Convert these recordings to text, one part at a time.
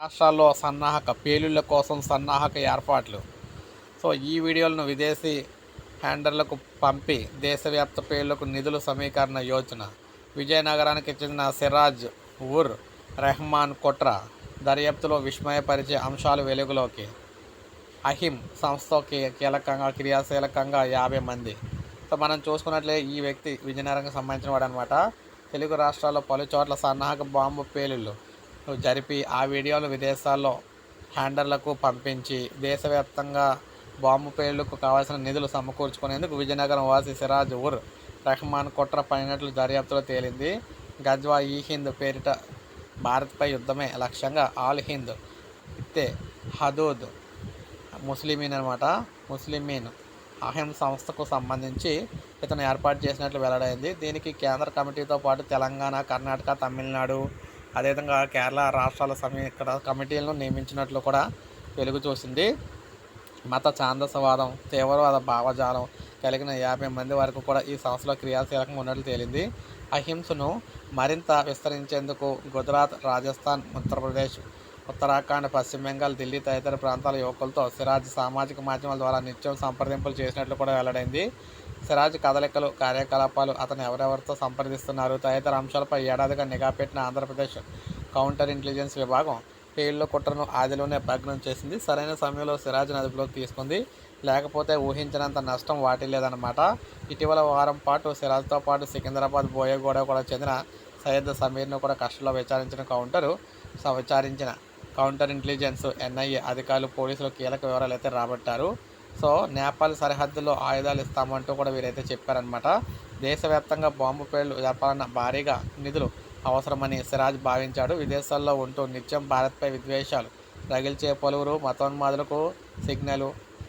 రాష్ట్రాల్లో సన్నాహక పేలుళ్ళ కోసం సన్నాహక ఏర్పాట్లు. సో ఈ వీడియోలను విదేశీ హ్యాండర్లకు పంపి దేశవ్యాప్త పేలులకు నిధుల సమీకరణ యోచన. విజయనగరానికి చెందిన సిరాజ్ ఉర్ రెహమాన్ కుట్ర దర్యాప్తులో విస్మయపరిచే అంశాలు వెలుగులోకి. అహిం సంస్థకి కీలకంగా క్రియాశీలకంగా యాభై మంది. సో మనం చూసుకున్నట్లే ఈ వ్యక్తి విజయనగరంకి సంబంధించిన వాడు అనమాట తెలుగు రాష్ట్రాల్లో పలు చోట్ల సన్నాహక బాంబు పేలుళ్ళు జరిపి ఆ వీడియోలు విదేశాల్లో హ్యాండర్లకు పంపించి దేశవ్యాప్తంగా బాంబు పేర్లకు కావాల్సిన నిధులు సమకూర్చుకునేందుకు విజయనగరం వాసి సిరాజ్ ఉర్ రెహమాన్ కుట్ర పడినట్లు దర్యాప్తులో తేలింది. గజ్వా ఈ హింద్ పేరిట భారత్పై యుద్ధమే లక్ష్యంగా ఆల్ హింద్ ఇత్తే హదూద్ ముస్లిమీన్ అనమాట ముస్లిమీన్ అహిం సంస్థకు సంబంధించి ఇతను ఏర్పాటు చేసినట్లు వెల్లడైంది. దీనికి కేంద్ర కమిటీతో పాటు తెలంగాణ కర్ణాటక తమిళనాడు అదేవిధంగా కేరళ రాష్ట్రాల సమీకర కమిటీలను నియమించినట్లు కూడా వెలుగు చూసింది. మత ఛాందసవాదం తీవ్రవాద భావజాలం కలిగిన యాభై మంది వరకు కూడా ఈ సంస్థలో క్రియాశీలకంగా ఉన్నట్లు తేలింది. అహింసను మరింత విస్తరించేందుకు గుజరాత్ రాజస్థాన్ ఉత్తరప్రదేశ్ ఉత్తరాఖండ్ పశ్చిమ బెంగాల్ ఢిల్లీ తదితర ప్రాంతాల యువకులతో సిరాజ్ సామాజిక మాధ్యమాల ద్వారా నిత్యం సంప్రదింపులు చేసినట్లు కూడా వెల్లడైంది. సిరాజ్ కదలికలు కార్యకలాపాలు అతను ఎవరెవరితో సంప్రదిస్తున్నారు తదితర అంశాలపై ఏడాదిగా నిఘా పెట్టిన ఆంధ్రప్రదేశ్ కౌంటర్ ఇంటెలిజెన్స్ విభాగం పేళ్ళ కుట్రను ఆదిలోనే భగ్నం చేసింది. సరైన సమయంలో సిరాజ్ను అదుపులోకి తీసుకుంది. లేకపోతే ఊహించినంత నష్టం వాటిల్లేదన్నమాట. ఇటీవల వారం పాటు సిరాజ్తో పాటు సికింద్రాబాద్ బోయగూడ కూడా చెందిన సయ్యద్ సమీర్ను కూడా కష్టంలో విచారించిన కౌంటరు విచారించిన కౌంటర్ ఇంటెలిజెన్స్ ఎన్ఐఏ అధికారులు పోలీసులు కీలక వివరాలు అయితే రాబట్టారు. సో నేపాల్ సరిహద్దులో ఆయుధాలు ఇస్తామంటూ కూడా వీరైతే చెప్పారనమాట దేశవ్యాప్తంగా బాంబు పేర్లు జరపాలన్న భారీగా నిధులు అవసరమని సిరాజ్ భావించాడు. విదేశాల్లో ఉంటూ నిత్యం భారత్పై విద్వేషాలు రగిల్చే పలువురు మతోన్మాదులకు సిగ్నల్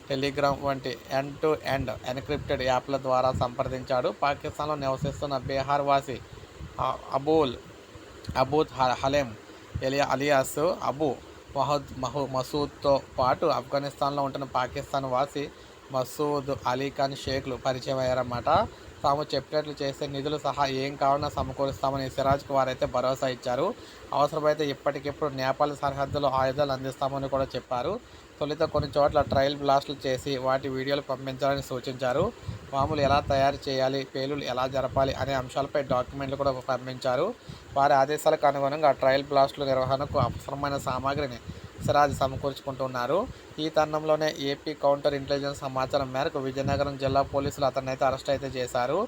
టెలిగ్రామ్ వంటి ఎండ్ టు ఎండ్ ఎన్క్రిప్టెడ్ యాప్ల ద్వారా సంప్రదించాడు. పాకిస్తాన్లో నివసిస్తున్న బీహార్ వాసి అబూల్ అబూత్ హలేం ఎలియా అలియాస్ అబు మహద్ మహు మసూద్తో పాటు ఆఫ్ఘనిస్తాన్లో ఉంటున్న పాకిస్తాన్ వాసి మసూద్ అలీ ఖాన్ షేక్లు పరిచయం అయ్యారన్నమాట తాము చెప్పినట్లు చేస్తే నిధులు సహా ఏం కావాలన్నా సమకూరుస్తామని సిరాజ్కు వారైతే భరోసా ఇచ్చారు. అవసరమైతే ఇప్పటికిప్పుడు నేపాల్ సరిహద్దులో ఆయుధాలు అందిస్తామని కూడా చెప్పారు. తొలిత కొన్ని చోట్ల ట్రయల్ బ్లాస్టులు చేసి వాటి వీడియోలు పంపించాలని సూచించారు. మామూలు ఎలా తయారు చేయాలి పేలులు ఎలా జరపాలి అనే అంశాలపై డాక్యుమెంట్లు కూడా పంపించారు. వారి ఆదేశాలకు అనుగుణంగా ట్రయల్ బ్లాస్టుల నిర్వహణకు అవసరమైన సామాగ్రిని సిరాజ్ సమకూర్చుకుంటున్నారు. ఈ తరుణంలోనే ఏపీ కౌంటర్ ఇంటెలిజెన్స్ సమాచారం మేరకు విజయనగరం జిల్లా పోలీసులు అతన్నైతే అరెస్ట్ అయితే చేశారు.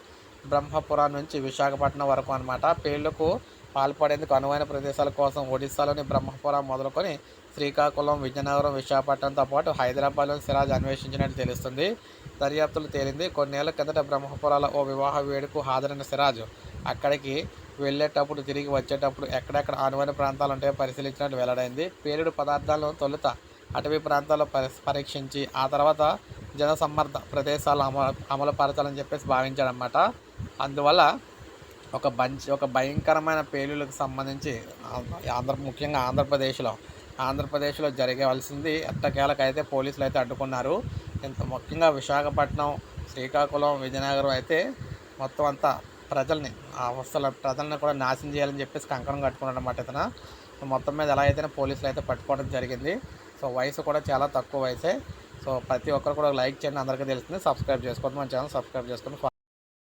బ్రహ్మపురం నుంచి విశాఖపట్నం వరకు అనమాట పేర్లకు పాల్పడేందుకు అనువైన ప్రదేశాల కోసం ఒడిశాలోని బ్రహ్మపురం మొదలుకొని శ్రీకాకుళం విజయనగరం విశాఖపట్నంతో పాటు హైదరాబాద్లోని సిరాజ్ అన్వేషించినట్టు తెలుస్తుంది. దర్యాప్తులు తేలింది. కొన్నేళ్ళ కిందట బ్రహ్మపురాల ఓ వివాహ వేడుకు హాజరైన సిరాజ్ అక్కడికి వెళ్ళేటప్పుడు తిరిగి వచ్చేటప్పుడు ఎక్కడెక్కడ అనువైన ప్రాంతాలు ఉంటాయో పరిశీలించినట్టు వెల్లడైంది. పేలుడు పదార్థాలను తొలుత అటవీ ప్రాంతాల్లో పరీక్షించి ఆ తర్వాత జనసమ్మర్ద ప్రదేశాలు అమలు అమలుపరచాలని చెప్పేసి భావించాడనమాట అందువల్ల ఒక బంచ్ ఒక భయంకరమైన పేలులకు సంబంధించి ఆంధ్ర ముఖ్యంగా ఆంధ్రప్రదేశ్లో ఆంధ్రప్రదేశ్లో జరగవలసింది ఎట్టకేలకైతే పోలీసులు అయితే అడ్డుకున్నారు. ఇంత ముఖ్యంగా విశాఖపట్నం శ్రీకాకుళం విజయనగరం అయితే మొత్తం అంతా ప్రజల్ని ఆ అవస్థల ప్రజల్ని కూడా నాశనం చేయాలని చెప్పేసి కంకణం కట్టుకున్నాడు అనమాట ఇతను. సో మొత్తం మీద ఎలా అయితే పోలీసులు అయితే పట్టుకోవడం జరిగింది. సో వయసు కూడా చాలా తక్కువ వయసే. సో ప్రతి ఒక్కరు కూడా లైక్ చేయండి. అందరికీ తెలుస్తుంది. సబ్స్క్రైబ్ చేసుకోండి మన ఛానల్ సబ్స్క్రైబ్ చేసుకోండి